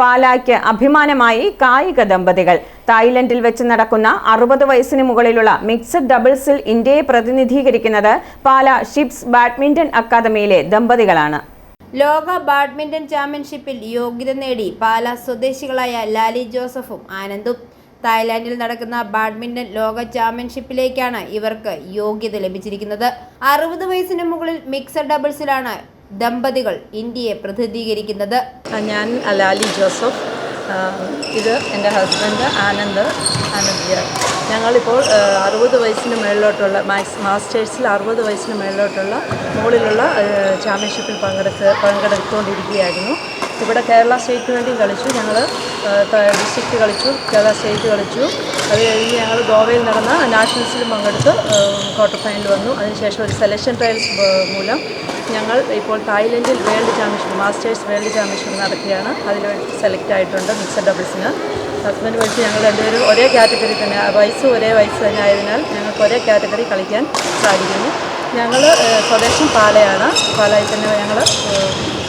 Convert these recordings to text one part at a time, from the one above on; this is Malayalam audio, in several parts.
പാലായ്ക്ക് അഭിമാനമായി കായിക ദമ്പതികൾ. തായ്ലൻഡിൽ വെച്ച് നടക്കുന്ന അറുപത് വയസ്സിന് മുകളിലുള്ള മിക്സഡ് ഡബിൾസിൽ ഇന്ത്യയെ പ്രതിനിധീകരിക്കുന്നത് പാല ഷിപ്സ് ബാഡ്മിന്റൺ അക്കാദമിയിലെ ദമ്പതികളാണ്. ലോക ബാഡ്മിന്റൺ ചാമ്പ്യൻഷിപ്പിൽ യോഗ്യത നേടി പാല സ്വദേശികളായ ലാലി ജോസഫും ആനന്ദും. തായ്ലാന്റിൽ നടക്കുന്ന ബാഡ്മിന്റൺ ലോക ചാമ്പ്യൻഷിപ്പിലേക്കാണ് ഇവർക്ക് യോഗ്യത ലഭിച്ചിരിക്കുന്നത്. അറുപത് വയസ്സിന് മുകളിൽ മിക്സഡ് ഡബിൾസിലാണ് ദമ്പതികൾ ഇന്ത്യയെ പ്രതിനിധീകരിക്കുന്നത്. ഞാൻ അലാലി ജോസഫ്. ഇത് എന്റെ ഹസ്ബൻഡ് ആനന്ദ് ആനന്ദ്യ. ഞങ്ങളിപ്പോൾ അറുപത് വയസ്സിന് മേളിലോട്ടുള്ള മാക്സ് മാസ്റ്റേഴ്സിൽ അറുപത് വയസ്സിന് മേളിലോട്ടുള്ള മുകളിലുള്ള ചാമ്പ്യൻഷിപ്പിൽ പങ്കെടുത്ത് പങ്കെടുത്തുകൊണ്ടിരിക്കുകയായിരുന്നു. ഇവിടെ കേരള സ്റ്റേറ്റിന് വേണ്ടി കളിച്ചു. ഞങ്ങൾ ഡിസ്ട്രിക്റ്റ് കളിച്ചു കേരള സ്റ്റേറ്റ് കളിച്ചു. അത് കഴിഞ്ഞ് ഞങ്ങൾ ഗോവയിൽ നടന്ന നാഷണൽസിലും പങ്കെടുത്ത് ക്വാർട്ടർ ഫൈനൽ വന്നു. അതിനുശേഷം ഒരു സെലക്ഷൻ ട്രയൽസ് മൂലം ഞങ്ങൾ ഇപ്പോൾ തായ്ലൻഡിൽ world championship masters world championship നടക്കുകയാണ്. അതിൽ സെലക്ട് ആയിട്ടുണ്ട് മിക്സഡ് ഡബിൾസിന് ഹസ്ബൻഡ് വയസ്സ് ഞങ്ങൾ രണ്ടുപേരും ഒരേ കാറ്റഗറി തന്നെ വയസ്സ് ഒരേ വയസ്സ് തന്നെ ആയതിനാൽ ഞങ്ങൾക്ക് ഒരേ കാറ്റഗറി കളിക്കാൻ സാധിക്കുന്നു. ഞങ്ങൾ സ്വദേശം പാലയാണ്. പാലായി തന്നെ ഞങ്ങൾ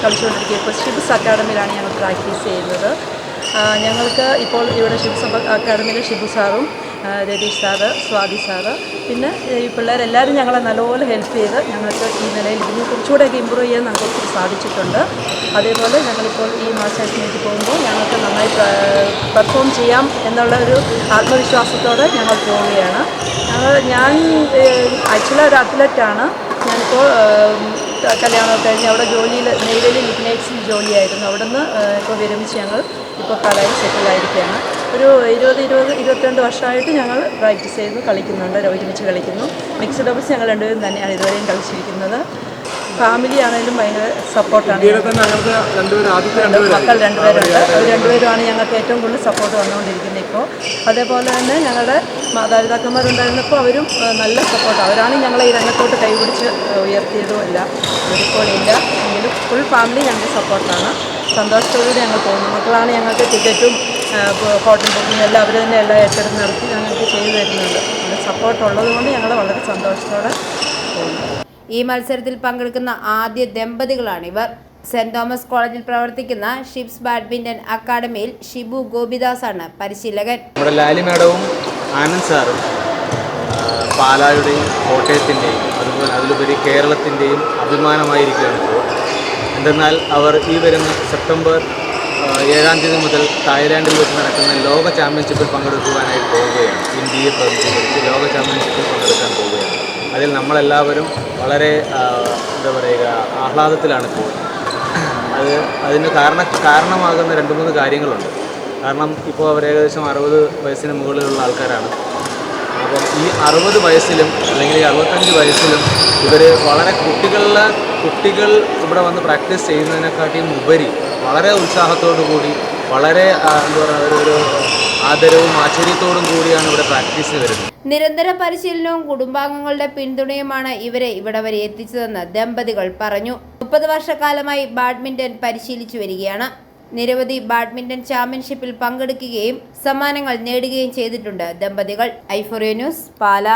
കളിച്ചുകൊണ്ടിരിക്കുക. ഇപ്പോൾ ഷിബ്സ് അക്കാഡമിയിലാണ് ഞങ്ങൾ പ്രാക്ടീസ് ചെയ്യുന്നത്. ഞങ്ങൾക്ക് ഇപ്പോൾ ഇവിടെ ഷിബ്സ് അക്കാഡമിയിലെ ഷിബു സാറും രതീഷ് സാറ് സ്വാതി സാറ്. പിന്നെ ഈ പിള്ളേരെല്ലാവരും ഞങ്ങളെ നല്ലപോലെ ഹെൽപ്പ് ചെയ്ത് ഞങ്ങൾക്ക് ഈ നിലയിൽ ഇതിനെ കുറച്ചുകൂടെയൊക്കെ ഇമ്പ്രൂവ് ചെയ്യാൻ ഞങ്ങൾക്ക് സാധിച്ചിട്ടുണ്ട്. അതേപോലെ ഞങ്ങളിപ്പോൾ ഈ മാസ്റ്റേഴ്സിലേക്ക് പോകുമ്പോൾ ഞങ്ങൾക്ക് നന്നായി പെർഫോം ചെയ്യാം എന്നുള്ള ഒരു ആത്മവിശ്വാസത്തോടെ ഞങ്ങൾ പോവുകയാണ്. ഞാൻ ആക്ച്വലി ഒരു അത്ലറ്റാണ് ഞാനിപ്പോൾ കല്യാണമൊക്കെ കഴിഞ്ഞ് അവിടെ ജോലിയിൽ നെയ്വേലി ലിഗ്നൈറ്റ്സിൽ ജോലിയായിരുന്നു. അവിടെ നിന്ന് ഇപ്പോൾ വിരമിച്ച് ഞങ്ങൾ ഇപ്പോൾ കടയിൽ സെറ്റിലായിരിക്കുകയാണ്. ഒരു ഇരുപത് ഇരുപത് ഇരുപത്തിരണ്ട് വർഷമായിട്ട് ഞങ്ങൾ പ്രാക്ടീസ് ചെയ്ത് കളിക്കുന്നുണ്ട് ഒരുമിച്ച് കളിക്കുന്നു. മിക്സഡ് ഡബിൾസ് ഞങ്ങൾ രണ്ടുപേരും തന്നെയാണ് ഇതുവരെയും കളിച്ചിരിക്കുന്നത്. ഫാമിലി ആണെങ്കിലും ഭയങ്കര സപ്പോർട്ടാണ് മക്കൾ രണ്ടുപേരുണ്ട്. രണ്ടുപേരുമാണ് ഞങ്ങൾക്ക് ഏറ്റവും കൂടുതൽ സപ്പോർട്ട് വന്നുകൊണ്ടിരിക്കുന്നത് ഇപ്പോൾ. അതേപോലെ തന്നെ ഞങ്ങളുടെ മാതാപിതാക്കന്മാരുണ്ടായിരുന്നപ്പോൾ അവരും നല്ല സപ്പോർട്ട് അവരാണ് ഞങ്ങളെ ഈ രംഗത്തോട്ട് കൈപിടിച്ച് ഉയർത്തിയതുമല്ല ഇല്ല. എങ്കിലും ഫുൾ ഫാമിലി ഞങ്ങൾക്ക് സപ്പോർട്ടാണ് സന്തോഷത്തോടുകൂടി ഞങ്ങൾ പോകുന്നു. മക്കളാണ് ഞങ്ങൾക്ക് ടിക്കറ്റും ഹോട്ടൽ ബുക്കിംഗ് എല്ലാം അവർ തന്നെ എല്ലാം ഏറ്റെടുത്ത് നടത്തി ഞങ്ങൾക്ക് ചെയ്തു തരുന്നുണ്ട്. സപ്പോർട്ട് ഉള്ളതുകൊണ്ട് ഞങ്ങൾ വളരെ സന്തോഷത്തോടെ പോകുന്നു. ഈ മത്സരത്തിൽ പങ്കെടുക്കുന്ന ആദ്യ ദമ്പതികളാണിവർ. സെന്റ് തോമസ് കോളേജിൽ പ്രവർത്തിക്കുന്ന ഷിപ്സ് ബാഡ്മിന്റൺ അക്കാദമിയിൽ ഷിബു ഗോപിദാസ് ആണ് പരിശീലകൻ. നമ്മുടെ ലാലി മാഡവും ആനന്ദ് സാറും പാലായുടെയും കോട്ടയത്തിന്റെയും അതുപോലെ അതിലുപരി കേരളത്തിന്റെയും അഭിമാനമായിരിക്കുകയാണ് എന്തെന്നാൽ അവർ ഈ വരുന്ന സെപ്റ്റംബർ ഏഴാം തീയതി മുതൽ തായ്ലാൻഡിൽ വെച്ച് നടക്കുന്ന ലോക ചാമ്പ്യൻഷിപ്പിൽ പങ്കെടുക്കുവാനായി പോവുകയാണ്. ഇന്ത്യയെ പ്രതിനിധീകരിച്ച് ലോക ചാമ്പ്യൻഷിപ്പിൽ പങ്കെടുക്കാൻ പോവുകയാണ്. അതിൽ നമ്മളെല്ലാവരും വളരെ എന്താ പറയുക ആഹ്ലാദത്തിലാണ് ഇപ്പോൾ അത് അതിന് കാരണ കാരണമാകുന്ന രണ്ട് മൂന്ന് കാര്യങ്ങളുണ്ട്. കാരണം ഇപ്പോൾ അവർ ഏകദേശം അറുപത് വയസ്സിന് മുകളിലുള്ള ആൾക്കാരാണ്. അപ്പം ഈ അറുപത് വയസ്സിലും അല്ലെങ്കിൽ അറുപത്തഞ്ച് വയസ്സിലും ഇവർ വളരെ കുട്ടികളിലെ കുട്ടികൾ ഇവിടെ വന്ന് പ്രാക്ടീസ് ചെയ്യുന്നതിനെക്കാട്ടിയും ഉപരി വളരെ ഉത്സാഹത്തോടു കൂടി വളരെ ആദരവും ആശ്ചര്യത്തോടും കൂടിയാണ് ഇവിടെ പ്രാക്ടീസ് വരുന്നത്. നിരന്തര പരിശീലനവും കുടുംബാംഗങ്ങളുടെ പിന്തുണയുമാണ് ഇവരെ ഇവിടെ വരെ എത്തിച്ചതെന്ന് ദമ്പതികൾ പറഞ്ഞു. മുപ്പത് വർഷക്കാലമായി ബാഡ്മിന്റൺ പരിശീലിച്ചു വരികയാണ്. നിരവധി ബാഡ്മിന്റൺ ചാമ്പ്യൻഷിപ്പിൽ പങ്കെടുക്കുകയും സമ്മാനങ്ങൾ നേടുകയും ചെയ്തിട്ടുണ്ട് ദമ്പതികൾ. Euphoria news Pala.